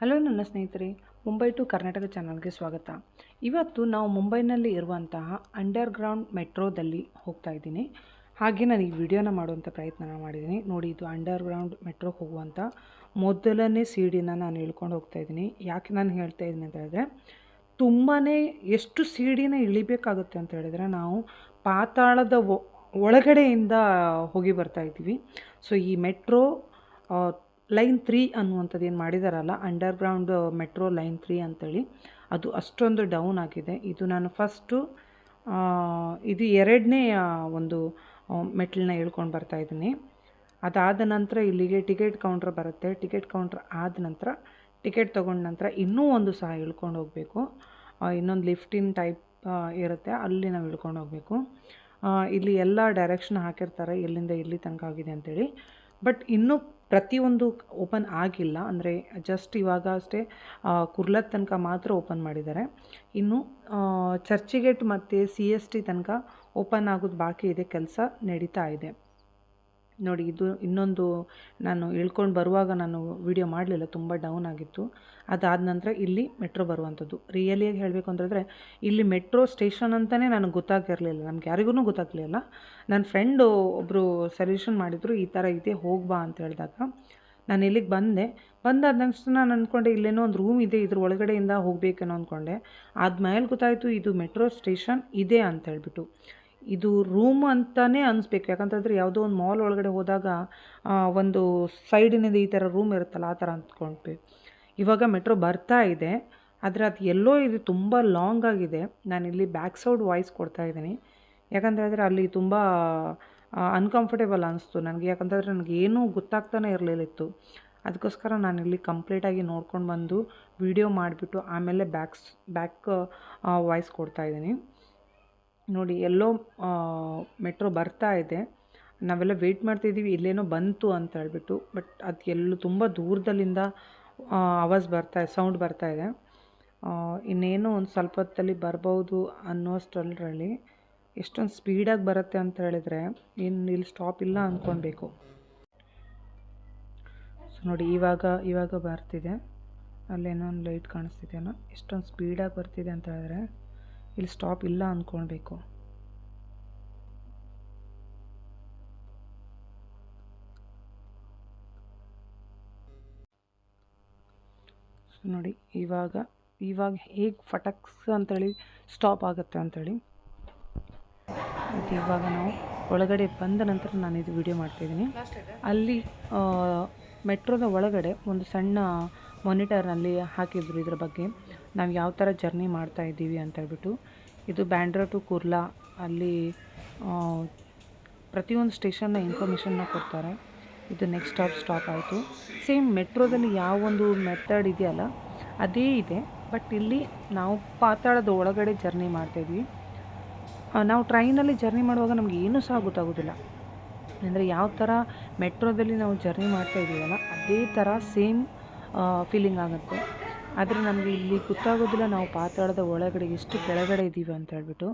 Hello ನನ್ನ ಸ್ನೇಹಿತರೆ, Mumbai to Karnataka ಚಾನಲ್ಗೆ ಸ್ವಾಗತ. ಇವತ್ತು ನಾವು ಮುಂಬೈನಲ್ಲಿ ಇರುವಂತಹ ಅಂಡರ್ಗ್ರೌಂಡ್ ಮೆಟ್ರೋದಲ್ಲಿ ಹೋಗ್ತಾ ಇದ್ದೀನಿ. ಹಾಗೆ ನಾನು ಈ ವಿಡಿಯೋನ ಮಾಡುವಂಥ ಪ್ರಯತ್ನ ಮಾಡಿದ್ದೀನಿ. ನೋಡಿ, ಇದು ಅಂಡರ್ಗ್ರೌಂಡ್ ಮೆಟ್ರೋ ಹೋಗುವಂಥ ಮೊದಲನೇ ಸೀಡಿನ ನಾನು ಇಳ್ಕೊಂಡು ಹೋಗ್ತಾ ಇದ್ದೀನಿ. ಯಾಕೆ ನಾನು ಹೇಳ್ತಾ ಇದ್ದೀನಿ ಅಂತ ಹೇಳಿದ್ರೆ ತುಂಬಾ ಎಷ್ಟು ಸೀಡಿನ ಇಳಿಬೇಕಾಗುತ್ತೆ ಅಂತ ಹೇಳಿದ್ರೆ, ನಾವು ಪಾತಾಳದ ಒಳಗಡೆಯಿಂದ ಹೋಗಿ ಬರ್ತಾ ಇದ್ದೀವಿ. ಸೊ, ಈ ಮೆಟ್ರೋ ಲೈನ್ ತ್ರೀ ಅನ್ನುವಂಥದ್ದು ಏನು ಮಾಡಿದಾರಲ್ಲ, ಅಂಡರ್ಗ್ರೌಂಡ್ ಮೆಟ್ರೋ ಲೈನ್ ತ್ರೀ ಅಂತೇಳಿ, ಅದು ಅಷ್ಟೊಂದು ಡೌನ್ ಆಗಿದೆ. ಇದು ನಾನು ಫಸ್ಟು ಇದು ಎರಡನೇ ಒಂದು ಮೆಟ್ಲನ್ನ ಹೇಳ್ಕೊಂಡು ಬರ್ತಾ ಇದ್ದೀನಿ. ಅದಾದ ನಂತರ ಇಲ್ಲಿಗೆ ಟಿಕೆಟ್ ಕೌಂಟ್ರ್ ಬರುತ್ತೆ. ಟಿಕೆಟ್ ಕೌಂಟ್ರ್ ಆದ ನಂತರ, ಟಿಕೆಟ್ ತೊಗೊಂಡ ನಂತರ ಇನ್ನೂ ಒಂದು ಸಹ ಇಳ್ಕೊಂಡು ಹೋಗಬೇಕು. ಇನ್ನೊಂದು ಲಿಫ್ಟಿನ್ ಟೈಪ್ ಇರುತ್ತೆ, ಅಲ್ಲಿ ನಾವು ಇಳ್ಕೊಂಡು ಹೋಗಬೇಕು. ಇಲ್ಲಿ ಎಲ್ಲ ಡೈರೆಕ್ಷನ್ ಹಾಕಿರ್ತಾರೆ, ಎಲ್ಲಿಂದ ಇಲ್ಲಿ ತನಕ ಆಗಿದೆ ಅಂತೇಳಿ. ಬಟ್ ಇನ್ನೂ ಪ್ರತಿಯೊಂದು ಓಪನ್ ಆಗಿಲ್ಲ. ಅಂದರೆ ಜಸ್ಟ್ ಇವಾಗ ಅಷ್ಟೇ ಕುರ್ಲದ ತನಕ ಮಾತ್ರ ಓಪನ್ ಮಾಡಿದ್ದಾರೆ. ಇನ್ನು ಚರ್ಚಿಗೇಟ್ ಮತ್ತು ಸಿ ಎಸ್ ಟಿ ತನಕ ಓಪನ್ ಆಗೋದು ಬಾಕಿ ಇದೆ. ಕೆಲಸ ನಡೀತಾ ಇದೆ. ನೋಡಿ, ಇದು ಇನ್ನೊಂದು ನಾನು ಇಳ್ಕೊಂಡು ಬರುವಾಗ ನಾನು ವಿಡಿಯೋ ಮಾಡಲಿಲ್ಲ, ತುಂಬ ಡೌನ್ ಆಗಿತ್ತು. ಅದಾದ ನಂತರ ಇಲ್ಲಿ ಮೆಟ್ರೋ ಬರುವಂಥದ್ದು ರಿಯಲಿಯಾಗಿ ಹೇಳಬೇಕು ಅಂತಂದರೆ ಇಲ್ಲಿ ಮೆಟ್ರೋ ಸ್ಟೇಷನ್ ಅಂತಲೇ ನನಗೆ ಗೊತ್ತಾಗಿರಲಿಲ್ಲ ನಮ್ಗೆ ಯಾರಿಗೂ ಗೊತ್ತಾಗಲಿಲ್ಲ. ನನ್ನ ಫ್ರೆಂಡು ಒಬ್ಬರು ಸಜೆಷನ್ ಮಾಡಿದರು, ಈ ಥರ ಇದೆ ಹೋಗ್ಬಾ ಅಂತ ಹೇಳಿದಾಗ. ನಾನು ಇಲ್ಲಿಗೆ ಬಂದೆ. ಬಂದಾದ ತಕ್ಷಣ ನಾನು ಅಂದ್ಕೊಂಡೆ ಇಲ್ಲೇನೋ ಒಂದು ರೂಮ್ ಇದೆ, ಇದ್ರ ಒಳಗಡೆಯಿಂದ ಹೋಗಬೇಕೇನೋ ಅಂದ್ಕೊಂಡೆ ಆದ್ಮೇಲೆ ಗೊತ್ತಾಯಿತು, ಇದು ಮೆಟ್ರೋ ಸ್ಟೇಷನ್ ಇದೆ ಅಂತ ಹೇಳ್ಬಿಟ್ಟು. ಇದು ರೂಮ್ ಅಂತಲೇ ಅನಿಸ್ಬೇಕು. ಯಾಕಂತಂದರೆ ಯಾವುದೋ ಒಂದು ಮಾಲ್ ಒಳಗಡೆ ಹೋದಾಗ ಒಂದು ಸೈಡಿನಿಂದ ಈ ಥರ ರೂಮ್ ಇರುತ್ತಲ್ಲ, ಆ ಥರ ಅಂದ್ಕೊಂಡ್ವಿ ಇವಾಗ ಮೆಟ್ರೋ ಬರ್ತಾ ಇದೆ. ಆದರೆ ಅದು ಎಲ್ಲೋ ಇದು ತುಂಬ ಲಾಂಗ್ ಆಗಿದೆ. ನಾನಿಲ್ಲಿ ಬ್ಯಾಕ್ ಸೈಡ್ ವಾಯ್ಸ್ ಕೊಡ್ತಾ ಇದ್ದೀನಿ. ಯಾಕಂತ ಹೇಳಿದ್ರೆ ಅಲ್ಲಿ ತುಂಬ ಅನ್ಕಂಫರ್ಟೇಬಲ್ ಅನಿಸ್ತು ನನಗೆ. ಯಾಕಂತಂದರೆ ನನಗೆ ಏನೂ ಗೊತ್ತಾಗ್ತಾನೆ ಇರಲಿಲ್ಲಿತ್ತು. ಅದಕ್ಕೋಸ್ಕರ ನಾನಿಲ್ಲಿ ಕಂಪ್ಲೀಟಾಗಿ ನೋಡ್ಕೊಂಡು ಬಂದು ವಿಡಿಯೋ ಮಾಡಿಬಿಟ್ಟು ಆಮೇಲೆ ಬ್ಯಾಕ್ಸ್, ಬ್ಯಾಕ್ ವಾಯ್ಸ್ ಕೊಡ್ತಾ ಇದ್ದೀನಿ. ನೋಡಿ, ಎಲ್ಲೋ ಮೆಟ್ರೋ ಬರ್ತಾ ಇದೆ. ನಾವೆಲ್ಲ ವೆಯ್ಟ್ ಮಾಡ್ತಿದ್ದೀವಿ ಇಲ್ಲೇನೋ ಬಂತು ಅಂತ ಹೇಳ್ಬಿಟ್ಟು ಬಟ್ ಅದು ಎಲ್ಲೂ ತುಂಬ ದೂರದಲ್ಲಿಂದ ಆವಾಜ್ ಬರ್ತಾ ಸೌಂಡ್ ಬರ್ತಾ ಇದೆ. ಇನ್ನೇನೋ ಒಂದು ಸ್ವಲ್ಪ ಹೊತ್ತಲ್ಲಿ ಬರ್ಬೋದು ಅನ್ನೋಷ್ಟರಲ್ಲಿ ಎಷ್ಟೊಂದು ಸ್ಪೀಡಾಗಿ ಬರುತ್ತೆ ಅಂತ ಹೇಳಿದರೆ ಇನ್ನು ಇಲ್ಲಿ ಸ್ಟಾಪ್ ಇಲ್ಲ ಅಂದ್ಕೊಳ್ಬೇಕು ಸೊ ನೋಡಿ, ಇವಾಗ ಇವಾಗ ಬರ್ತಿದೆ. ಅಲ್ಲೇನೋ ಒಂದು ಲೈಟ್ ಕಾಣಿಸ್ತಿದೆಯಲ್ಲ ಎಷ್ಟೊಂದು ಸ್ಪೀಡಾಗಿ ಬರ್ತಿದೆ ಅಂತ ಹೇಳಿದ್ರೆ ಇಲ್ಲಿ ಸ್ಟಾಪ್ ಇಲ್ಲ ಅಂದ್ಕೊಳ್ಬೇಕು ಸೊ ನೋಡಿ ಇವಾಗ ಇವಾಗ ಹೇಗೆ ಫಟಕ್ಸ್ ಅಂತೇಳಿ ಸ್ಟಾಪ್ ಆಗುತ್ತೆ ಅಂತೇಳಿ. ಮತ್ತು ಇವಾಗ ನಾವು ಒಳಗಡೆ ಬಂದ ನಂತರ ನಾನು ಇದು ವಿಡಿಯೋ ಮಾಡ್ತಾಯಿದ್ದೀನಿ ಅಲ್ಲಿ ಮೆಟ್ರೋದ ಒಳಗಡೆ ಒಂದು ಸಣ್ಣ ಮಾನಿಟರ್ನಲ್ಲಿ ಹಾಕಿದ್ರು ಇದ್ರ ಬಗ್ಗೆ. ನಾವು ಯಾವ ಥರ ಜರ್ನಿ ಮಾಡ್ತಾ ಇದ್ದೀವಿ ಅಂತ ಹೇಳ್ಬಿಟ್ಟು, ಇದು ಬ್ಯಾಂಡ್ರಾ ಟು ಕುರ್ಲಾ ಅಲ್ಲಿ ಪ್ರತಿಯೊಂದು ಸ್ಟೇಷನ್ನ ಇನ್ಫಾರ್ಮೇಷನ್ನ ಕೊಡ್ತಾರೆ. ಇದು ನೆಕ್ಸ್ಟ್ ಸ್ಟಾಪ್ ಸ್ಟಾಪ್ ಆಯಿತು. ಸೇಮ್ ಮೆಟ್ರೋದಲ್ಲಿ ಯಾವ ಒಂದು ಮೆಥಡ್ ಇದೆಯಲ್ಲ, ಅದೇ ಇದೆ. ಬಟ್ ಇಲ್ಲಿ ನಾವು ಪಾತಾಳದ ಒಳಗಡೆ ಜರ್ನಿ ಮಾಡ್ತಾಯಿದ್ವಿ ನಾವು ಟ್ರೈನಲ್ಲಿ ಜರ್ನಿ ಮಾಡುವಾಗ ನಮಗೆ ಏನೂ ಸಹ ಗೊತ್ತಾಗೋದಿಲ್ಲ. ಅಂದರೆ ಯಾವ ಥರ ಮೆಟ್ರೋದಲ್ಲಿ ನಾವು ಜರ್ನಿ ಮಾಡ್ತಾ ಇದ್ದೀವಲ್ಲ, ಅದೇ ಥರ ಸೇಮ್ ಫೀಲಿಂಗ್ ಆಗುತ್ತೆ. ಆದರೆ ನಮಗೆ ಇಲ್ಲಿ ಗೊತ್ತಾಗೋದಿಲ್ಲ ನಾವು ಪಾತಾಳದ ಒಳಗಡೆ ಎಷ್ಟು ಕೆಳಗಡೆ ಇದ್ದೀವಿ ಅಂತ ಹೇಳ್ಬಿಟ್ಟು.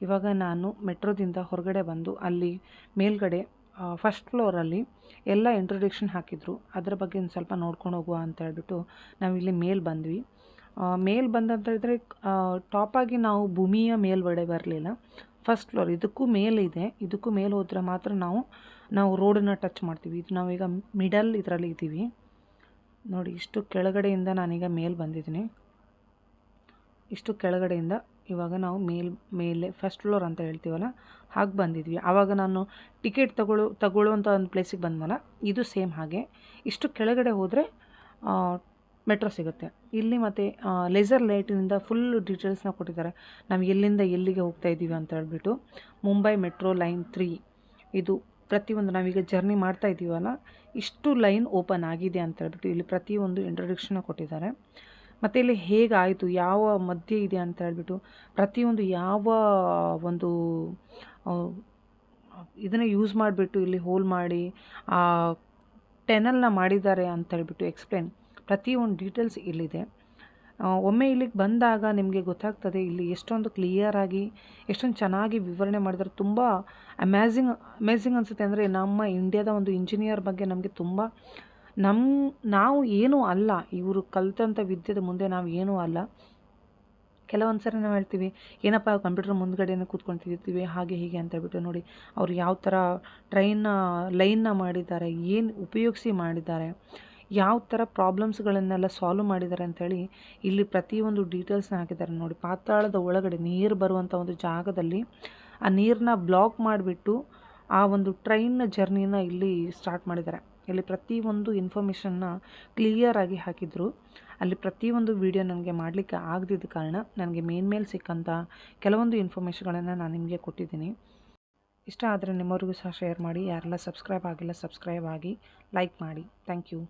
ಇವಾಗ ನಾನು ಮೆಟ್ರೋದಿಂದ ಹೊರಗಡೆ ಬಂದು ಅಲ್ಲಿ ಮೇಲ್ಗಡೆ ಫಸ್ಟ್ ಫ್ಲೋರಲ್ಲಿ ಎಲ್ಲ ಇಂಟ್ರೊಡಕ್ಷನ್ ಹಾಕಿದ್ರು. ಅದರ ಬಗ್ಗೆ ಒಂದು ಸ್ವಲ್ಪ ನೋಡ್ಕೊಂಡು ಹೋಗುವ ಅಂತ ಹೇಳ್ಬಿಟ್ಟು ನಾವು ಇಲ್ಲಿ ಮೇಲ್ ಬಂದ್ವಿ. ಮೇಲ್ ಬಂದಂತ ಹೇಳಿದ್ರೆ ಟಾಪಾಗಿ ನಾವು ಭೂಮಿಯ ಮೇಲ್ಗಡೆ ಬರಲಿಲ್ಲ. ಫಸ್ಟ್ ಫ್ಲೋರ್ ಇದಕ್ಕೂ ಮೇಲಿದೆ ಇದಕ್ಕೂ ಮೇಲೆ ಹೋದರೆ ಮಾತ್ರ ನಾವು ನಾವು ರೋಡನ್ನು ಟಚ್ ಮಾಡ್ತೀವಿ. ಇದು ನಾವೀಗ ಮಿಡಲ್ ಇದರಲ್ಲಿ ಇದ್ದೀವಿ ನೋಡಿ, ಇಷ್ಟು ಕೆಳಗಡೆಯಿಂದ ನಾನೀಗ ಮೇಲೆ ಬಂದಿದ್ದೀನಿ. ಇಷ್ಟು ಕೆಳಗಡೆಯಿಂದ ಇವಾಗ ನಾವು ಮೇಲ್, ಮೇಲೆ ಫಸ್ಟ್ ಫ್ಲೋರ್ ಅಂತ ಹೇಳ್ತೀವಲ್ಲ, ಹಾಗೆ ಬಂದಿದ್ವಿ. ಆವಾಗ ನಾನು ಟಿಕೆಟ್ ತಗೊಳ್ಳೋ ತಗೊಳ್ಳುವಂಥ ಒಂದು ಪ್ಲೇಸಿಗೆ ಬಂದ್ಮಲ್ಲ ಇದು ಸೇಮ್ ಹಾಗೆ. ಇಷ್ಟು ಕೆಳಗಡೆ ಹೋದರೆ ಮೆಟ್ರೋ ಸಿಗುತ್ತೆ. ಇಲ್ಲಿ ಮತ್ತು ಲೇಸರ್ ಲೈಟಿನಿಂದ ಫುಲ್ ಡೀಟೇಲ್ಸ್ನ ಕೊಟ್ಟಿದ್ದಾರೆ. ನಾವು ಎಲ್ಲಿಂದ ಎಲ್ಲಿಗೆ ಹೋಗ್ತಾ ಇದ್ದೀವಿ ಅಂತ ಹೇಳ್ಬಿಟ್ಟು ಮುಂಬೈ ಮೆಟ್ರೋ ಲೈನ್ ತ್ರೀ ಇದು ಪ್ರತಿಯೊಂದು ನಾವೀಗ ಜರ್ನಿ ಮಾಡ್ತಾ ಇದ್ದೀವಲ್ಲ ಇಷ್ಟು ಲೈನ್ ಓಪನ್ ಆಗಿದೆ ಅಂತ ಹೇಳ್ಬಿಟ್ಟು ಇಲ್ಲಿ ಪ್ರತಿಯೊಂದು ಇಂಟ್ರೊಡಕ್ಷನ್ನ ಕೊಟ್ಟಿದ್ದಾರೆ. ಮತ್ತು ಇಲ್ಲಿ ಹೇಗಾಯಿತು, ಯಾವ ಮಧ್ಯೆ ಇದೆ ಅಂತ ಹೇಳ್ಬಿಟ್ಟು ಪ್ರತಿಯೊಂದು ಯಾವ ಒಂದು ಇದನ್ನು ಯೂಸ್ ಮಾಡಿಬಿಟ್ಟು ಇಲ್ಲಿ ಹೋಲ್ ಮಾಡಿ, ಆ ಟೆನಲ್ನ ಮಾಡಿದ್ದಾರೆ ಅಂತ ಹೇಳ್ಬಿಟ್ಟು ಎಕ್ಸ್ಪ್ಲೇನ್ ಪ್ರತಿಯೊಂದು ಡೀಟೇಲ್ಸ್ ಇಲ್ಲಿದೆ. ಒಮ್ಮೆ ಇಲ್ಲಿಗೆ ಬಂದಾಗ ನಿಮಗೆ ಗೊತ್ತಾಗ್ತದೆ, ಇಲ್ಲಿ ಎಷ್ಟೊಂದು ಕ್ಲಿಯರಾಗಿ ಎಷ್ಟೊಂದು ಚೆನ್ನಾಗಿ ವಿವರಣೆ ಮಾಡಿದ್ರೆ. ತುಂಬ ಅಮ್ಯಾಝಿಂಗ್ ಅಮೇಝಿಂಗ್ ಅನಿಸುತ್ತೆ ಅಂದರೆ ನಮ್ಮ ಇಂಡಿಯಾದ ಒಂದು ಇಂಜಿನಿಯರ್ ಬಗ್ಗೆ ನಮಗೆ ತುಂಬ ನಮ್ಮ ನಾವು ಏನೂ ಅಲ್ಲ. ಇವರು ಕಲಿತಂಥ ವಿದ್ಯೆದ ಮುಂದೆ ನಾವು ಏನೂ ಅಲ್ಲ. ಕೆಲವೊಂದು ಸರಿ ನಾವು ಹೇಳ್ತೀವಿ, ಏನಪ್ಪ ಕಂಪ್ಯೂಟರ್ ಮುಂದ್ಗಡೆನೇ ಕೂತ್ಕೊಳ್ತಿರ್ತೀವಿ, ಹಾಗೆ ಹೀಗೆ ಅಂತ ಹೇಳ್ಬಿಟ್ಟು ನೋಡಿ, ಅವ್ರು ಯಾವ ಥರ ಟ್ರೈನ್ನ ಲೈನ್ನ ಮಾಡಿದ್ದಾರೆ, ಏನು ಉಪಯೋಗಿಸಿ ಮಾಡಿದ್ದಾರೆ. ಯಾವ ಥರ ಪ್ರಾಬ್ಲಮ್ಸ್ಗಳನ್ನೆಲ್ಲ ಸಾಲ್ವ್ ಮಾಡಿದ್ದಾರೆ ಅಂಥೇಳಿ ಇಲ್ಲಿ ಪ್ರತಿಯೊಂದು ಡೀಟೇಲ್ಸ್ನ ಹಾಕಿದ್ದಾರೆ ನೋಡಿ, ಪಾತಾಳದ ಒಳಗಡೆ ನೀರು ಬರುವಂಥ ಒಂದು ಜಾಗದಲ್ಲಿ ಆ ನೀರನ್ನ ಬ್ಲಾಕ್ ಮಾಡಿಬಿಟ್ಟು ಆ ಒಂದು ಟ್ರೈನ್ನ ಜರ್ನಿನ ಇಲ್ಲಿ ಸ್ಟಾರ್ಟ್ ಮಾಡಿದ್ದಾರೆ ಇಲ್ಲಿ ಪ್ರತಿಯೊಂದು ಇನ್ಫಾರ್ಮೇಷನ್ನ ಕ್ಲಿಯರಾಗಿ ಹಾಕಿದರು. ಅಲ್ಲಿ ಪ್ರತಿಯೊಂದು ವಿಡಿಯೋ ನನಗೆ ಮಾಡಲಿಕ್ಕೆ ಆಗದಿದ್ದ ಕಾರಣ ನನಗೆ ಮೇನ್ ಮೇಲೆ ಸಿಕ್ಕಂಥ ಕೆಲವೊಂದು ಇನ್ಫಾರ್ಮೇಷನ್ಗಳನ್ನು ನಾನು ನಿಮಗೆ ಕೊಟ್ಟಿದ್ದೀನಿ. ಇಷ್ಟ ಆದರೆ ನಿಮ್ಮವ್ರಿಗೂ ಸಹ ಶೇರ್ ಮಾಡಿ. ಯಾರೆಲ್ಲ ಸಬ್ಸ್ಕ್ರೈಬ್ ಆಗಿಲ್ಲ ಸಬ್ಸ್ಕ್ರೈಬ್ ಆಗಿ ಲೈಕ್ ಮಾಡಿ. Thank you